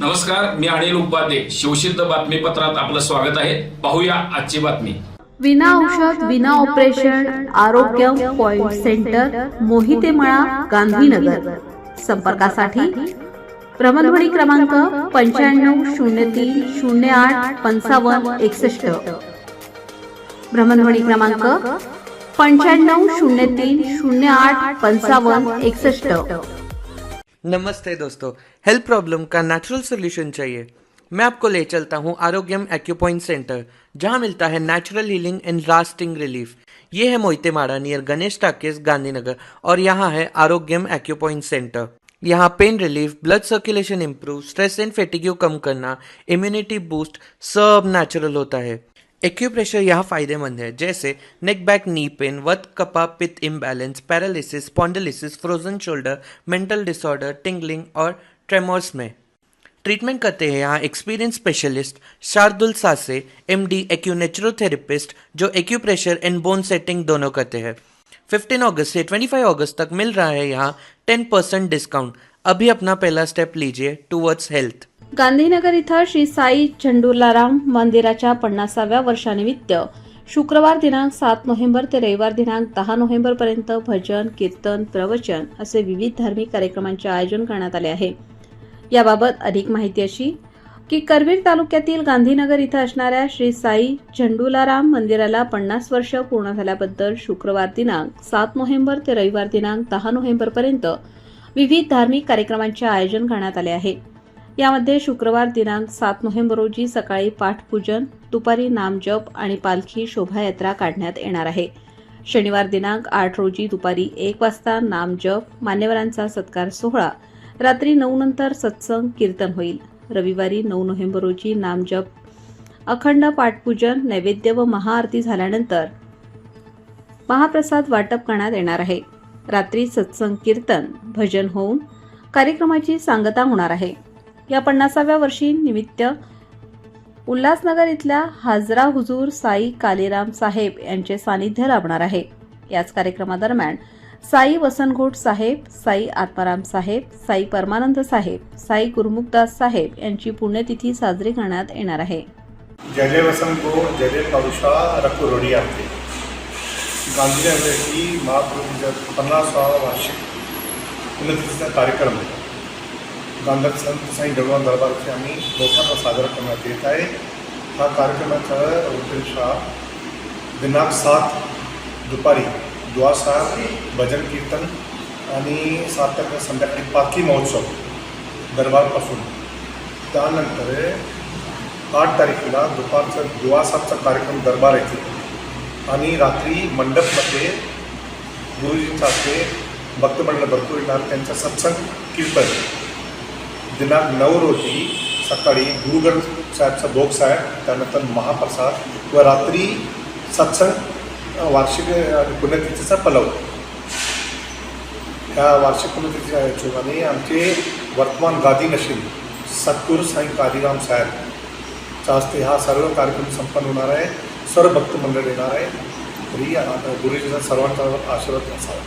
नमस्कार मी अनिल उपाध्ये. शिवसिद्ध बातमीपत्रात आपलं स्वागत आहे. पाहूया आजची बातमी. विना औषध विना ऑपरेशन आरोग्य पॉइंट सेंटर मोहितेमळा गांधीनगर. संपर्कासाठी भ्रमणध्वनी क्रमांक पंच्याण्णव शून्य तीन शून्य आठ पंचावन्न एकसष्ट. भ्रमणध्वनी क्रमांक पंच्याण्णव शून्य तीन शून्य आठ पंचावन्न एकसष्ट. नमस्ते दोस्तों हेल्थ प्रॉब्लम का नेचुरल सोल्यूशन चाहिए। मैं आपको ले चलता हूँ आरोग्यम एक्यूपॉइंट सेंटर जहाँ मिलता है natural healing and lasting relief ये है मोहितेमाड़ा नियर गणेश टाकेस गांधीनगर, और यहाँ है आरोग्यम एक्यूपॉइंट सेंटर यहाँ pain relief blood circulation improve stress and fatigue कम करना इम्यूनिटी बूस्ट सब नेचुरल होता है। एक्यूप्रेशर यहाँ फ़ायदेमंद है, जैसे नेक बैक नी पेन वत कपा, पित्त imbalance paralysis spondylosis frozen shoulder mental disorder tingling और ट्रेमोर्स में। ट्रीटमेंट करते हैं यहाँ experience specialist Shardul Sase M D acunaturotherapist जो एक्यूप्रेशर एंड बोन सेटिंग दोनों करते हैं। 15 अगस्त से 25 अगस्त तक मिल रहा है यहाँ 10 परसेंट डिस्काउंट अभी अपना पहला स्टेप लीजिए टुवर्ड्स हेल्थ गांधीनगर इथं श्री साई झंडुलाराम मंदिराच्या पन्नासाव्या वर्षानिमित्त शुक्रवार दिनांक सात नोव्हेंबर ते रविवार दिनांक दहा नोव्हेंबरपर्यंत भजन कीर्तन प्रवचन असे विविध धार्मिक कार्यक्रमांचे आयोजन करण्यात आले आहे. याबाबत अधिक माहिती अशी की करवीर तालुक्यातील गांधीनगर इथं असणाऱ्या श्री साई झंडुलाराम मंदिराला पन्नास वर्ष पूर्ण झाल्याबद्दल शुक्रवार दिनांक सात नोव्हेंबर ते रविवार दिनांक दहा नोव्हेंबरपर्यंत विविध धार्मिक कार्यक्रमांचे आयोजन करण्यात आले आहे. यामध्ये शुक्रवार दिनांक सात नोव्हेंबर रोजी सकाळी पाठपूजन दुपारी नामजप आणि पालखी शोभायात्रा काढण्यात येणार आहे. शनिवार दिनांक आठ रोजी दुपारी एक वाजता नामजप मान्यवरांचा सत्कार सोहळा रात्री नऊ नंतर सत्संग कीर्तन होईल. रविवारी नऊ नोव्हेंबर रोजी नामजप अखंड पाठपूजन नैवेद्य व महाआरती झाल्यानंतर महाप्रसाद वाटप करण्यात येणार आहे. रात्री सत्संग कीर्तन भजन होऊन कार्यक्रमाची सांगता होणार आहे. या पन्नासाव्या वर्षी निमित्त उल्हासनगर इथल्या हाजरा हुजूर साई कालीराम साहेब यांचे सानिध्य लाभणार आहे. याच कार्यक्रमादरम्यान साई वसनगोट साहेब साई आत्माराम साहेब साई परमानंद साहेब साई गुरुमुखदास साहेब यांची पुण्यतिथी साजरी करण्यात येणार आहे. जय जय वसंत जय जय पावसा रखो आमचे आपले गांधीनगरची महाप्रभूंचा पन्नासावा वार्षिक पुण्यतिथीचा कार्यक्रम आहे. गांधर संत साई जगवान दरबारचे आम्ही मोठ्यानं साजरा करण्यात येत आहे. हा कार्यक्रमाचा उद्देश हा दिनांक सात दुपारी द्वासा भजन कीर्तन आणि सात तारखेला संध्याकाळी पालखी महोत्सव दरबारपासून. त्यानंतर आठ तारखेला दुपारचं दुवासाचा कार्यक्रम दरबार येते. आणि रात्री मंडपमध्ये गुरुजींचा हस्ते भक्तमंडळ भरपूर येणार त्यांचं सत्संग कीर्तन. दिनांक नऊ रोजी सकाळी गुरुगड साहेबचा भोग साहेब त्यानंतर महाप्रसाद व रात्री सत्संग वार्षिक पुण्यतिथीचा पलव ह्या वार्षिक पुण्यतिथीच्या हिशोबाने आमचे वर्तमान गादी नशील सद्गुरू साई कालीराम साहेबच्या हस्ते हा सर्व कार्यक्रम संपन्न होणार आहे. सर्व भक्त मंडळ येणार आहे. तरी गुरुजीचा सर्वांचा आशीर्वाद असावा.